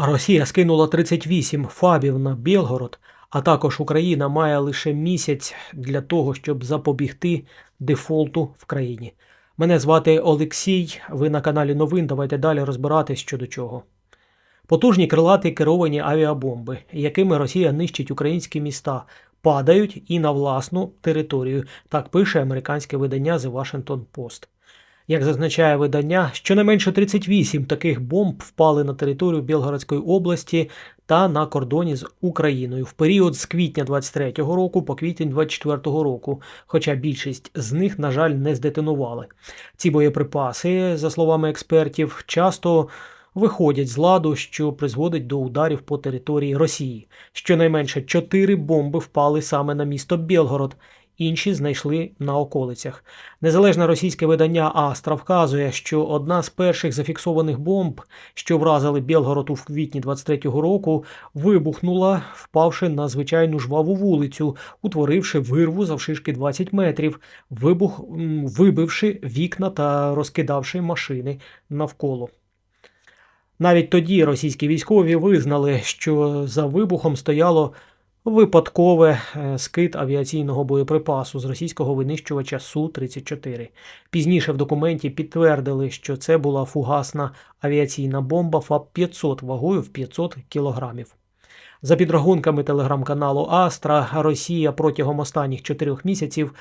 Росія скинула 38 фабів на Білгород, а також Україна має лише місяць для того, щоб запобігти дефолту в країні. Мене звати Олексій. Ви на каналі Новин. Давайте далі розбиратись щодо чого. Потужні крилаті керовані авіабомби, якими Росія нищить українські міста, падають і на власну територію. Так пише американське видання The Washington Post. Як зазначає видання, щонайменше 38 таких бомб впали на територію Білгородської області та на кордоні з Україною в період з квітня 23-го року по квітень 24-го року, хоча більшість з них, на жаль, не здетонували. Ці боєприпаси, за словами експертів, часто виходять з ладу, що призводить до ударів по території Росії. Щонайменше 4 бомби впали саме на місто Білгород. Інші знайшли на околицях. Незалежне російське видання Астра вказує, що одна з перших зафіксованих бомб, що вразили Білгород у квітні 23-го року, вибухнула, впавши на звичайну жваву вулицю, утворивши вирву завшишки 20 метрів, вибух, вибивши вікна та розкидавши машини навколо. Навіть тоді російські військові визнали, що за вибухом стояло випадкове е, скид авіаційного боєприпасу з російського винищувача Су-34. Пізніше в документі підтвердили, що це була фугасна авіаційна бомба ФАП-500 вагою в 500 кілограмів. За підрахунками телеграм-каналу Астра, Росія протягом останніх чотирьох місяців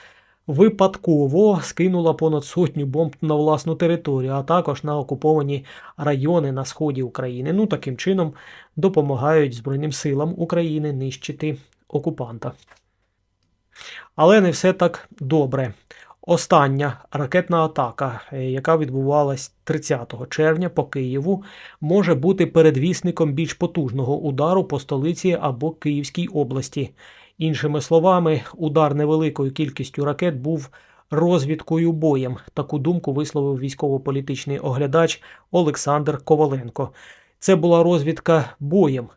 випадково скинула понад сотню бомб на власну територію, а також на окуповані райони на сході України. Ну таким чином допомагають Збройним силам України нищити окупанта. Але не все так добре. Остання ракетна атака, е, яка відбувалась 30 червня по Києву, може бути передвісником більш потужного удару по столиці або Київській області. Іншими словами, удар невеликою кількістю ракет був розвідкою боєм. Таку думку висловив військово-політичний оглядач Олександр Коваленко. Це була розвідка боєм.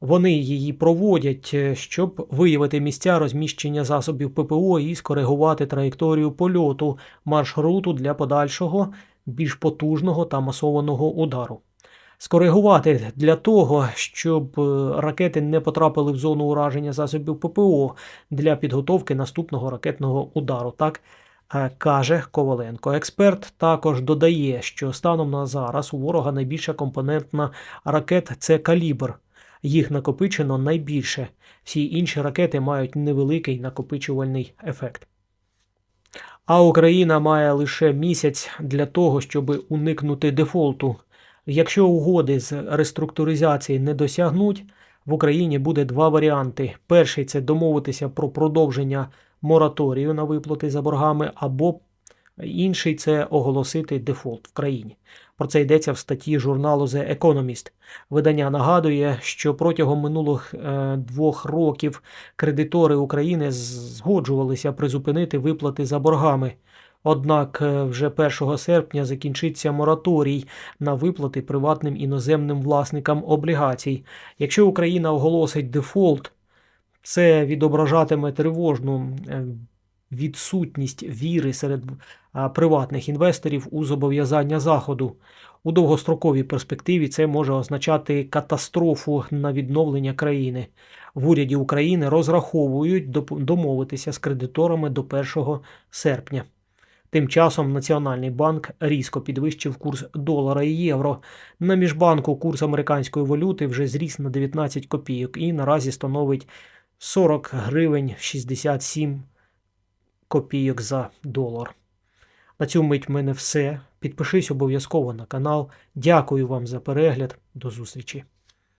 Вони її проводять, е, щоб виявити місця розміщення засобів ППО і скоригувати траєкторію польоту маршруту для подальшого, більш потужного та масованого удару. Скоригувати для того, щоб е, ракети не потрапили в зону ураження засобів ППО для підготовки наступного ракетного удару. Так е, каже Коваленко. Експерт також додає, що станом на зараз у ворога найбільша компонентна ракет це калібр. Їх накопичено найбільше. Всі інші ракети мають невеликий накопичувальний ефект. А Україна має лише місяць для того, щоб уникнути дефолту. Якщо угоди з реструктуризації не досягнуть, в Україні буде два варіанти: перший це домовитися про продовження мораторію на виплати за боргами, або інший це оголосити дефолт в країні. Про це йдеться в статті журналу The Economist. Видання нагадує, що протягом минулих е, двох років кредитори України згоджувалися призупинити виплати за боргами. Однак е, вже 1 серпня закінчиться мораторій на виплати приватним іноземним власникам облігацій. Якщо Україна оголосить дефолт, це відображатиме тривожну е, відсутність віри серед приватних інвесторів у зобов'язання Заходу. У довгостроковій перспективі це може означати катастрофу на відновлення країни. В уряді України розраховують домовитися з кредиторами до 1 серпня. Тим часом Національний банк різко підвищив курс долара і євро. На міжбанку курс американської валюти вже зріс на 19 копійок і наразі становить 40 гривень 67 копійок за долар. На цю мить в мене все. Підпишись обов'язково на канал. Дякую вам за перегляд. До зустрічі!